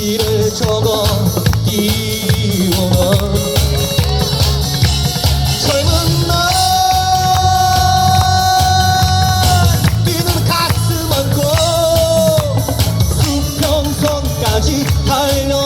길을 적어 띄우면 젊은 날. 뛰는 가슴 안고 수평선까지 달려